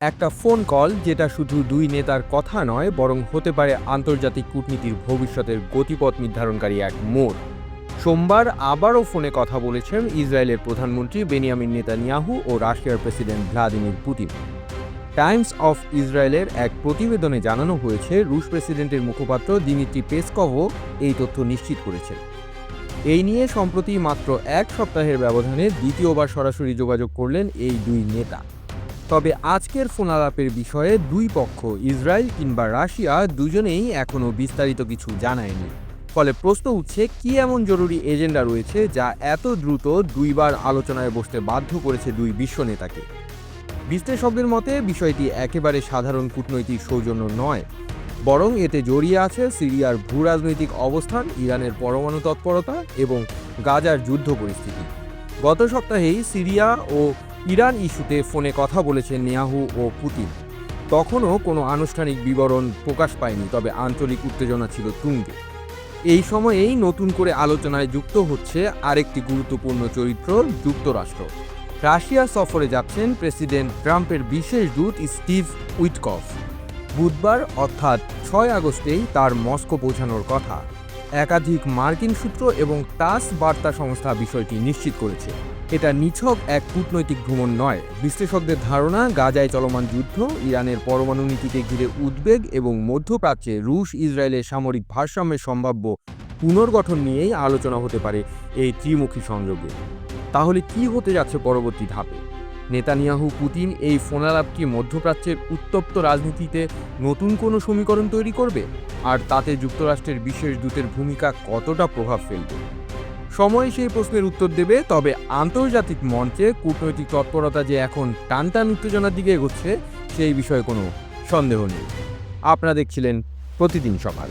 একটা phone call যেটা শুধু দুই নেতার কথা নয়, বরং হতে পারে আন্তর্জাতিক কূটনীতির ভবিষ্যতের গতিপথ নির্ধারণকারী এক মোড়। সোমবার আবারও ফোনে কথা বলেছেন ইসরায়েলের প্রধানমন্ত্রী বেনিয়ামিন নেতানিয়াহু ও রাশিয়ার president Vladimir Putin. Times of ইসরায়েলের এক প্রতিবেদনে জানানো হয়েছে, রুশ প্রেসিডেন্টের মুখপাত্র দিমিত্রি পেসকভও এই তথ্য নিশ্চিত করেছেন। এই নিয়ে সম্প্রতি মাত্র এক সপ্তাহের ব্যবধানে দ্বিতীয়বার সরাসরি যোগাযোগ করলেন এই দুই নেতা। তবে আজকের ফোন আলাপের বিষয়ে দুই পক্ষ, ইসরায়েল কিংবা রাশিয়া, দুজনেই এখনও বিস্তারিত কিছু জানায়নি। ফলে প্রশ্ন উঠছে, কি এমন জরুরি এজেন্ডা রয়েছে যা এত দ্রুত দুইবার আলোচনায় বসতে বাধ্য করেছে দুই বিশ্ব নেতাকে? বিশ্লেষকদের মতে, বিষয়টি একেবারে সাধারণ কূটনৈতিক সৌজন্য নয়, বরং এতে জড়িয়ে আছে সিরিয়ার ভূ রাজনৈতিক অবস্থান, ইরানের পরমাণু তৎপরতা এবং গাজার যুদ্ধ পরিস্থিতি। গত সপ্তাহেই সিরিয়া ও ইরান ইস্যুতে ফোনে কথা বলেছেন নেয়াহু ও পুতিন। তখনও কোনো আনুষ্ঠানিক বিবরণ প্রকাশ পায়নি, তবে আঞ্চলিক উত্তেজনা ছিল তুঙ্গে। এই সময়েই নতুন করে আলোচনায় যুক্ত হচ্ছে আরেকটি গুরুত্বপূর্ণ চরিত্র, যুক্তরাষ্ট্র। রাশিয়া সফরে যাচ্ছেন প্রেসিডেন্ট ট্রাম্পের বিশেষ দূত স্টিভ উইটকফ। বুধবার অর্থাৎ ছয় আগস্টেই তার মস্কো পৌঁছানোর কথা। একাধিক মার্কিন সূত্র এবং টাস বার্তা সংস্থা বিষয়টি নিশ্চিত করেছে। এটা নিছক এক কূটনৈতিক ভ্রমণ নয়। বিশ্লেষকদের ধারণা, গাজায় চলমান যুদ্ধ, ইরানের পরমাণু নীতিকে ঘিরে উদ্বেগ এবং মধ্যপ্রাচ্যে রুশ ইসরায়েলের সামরিক ভারসাম্যের সম্ভাব্য পুনর্গঠন নিয়েই আলোচনা হতে পারে এই ত্রিমুখী সংযোগে। তাহলে কি হতে যাচ্ছে পরবর্তী ধাপে? নেতানিয়াহু পুতিন এই ফোনালাপ কি মধ্যপ্রাচ্যের উত্তপ্ত রাজনীতিতে নতুন কোনো সমীকরণ তৈরি করবে? আর তাতে যুক্তরাষ্ট্রের বিশেষ দূতের ভূমিকা কতটা প্রভাব ফেলবে? সময় সেই প্রশ্নের উত্তর দেবে, তবে আন্তর্জাতিক মঞ্চে কূটনৈতিক তৎপরতা যে এখন টানটান উত্তেজনার দিকে এগোচ্ছে, সেই বিষয়ে কোনো সন্দেহ নেই। আপনারা দেখছিলেন প্রতিদিন সকাল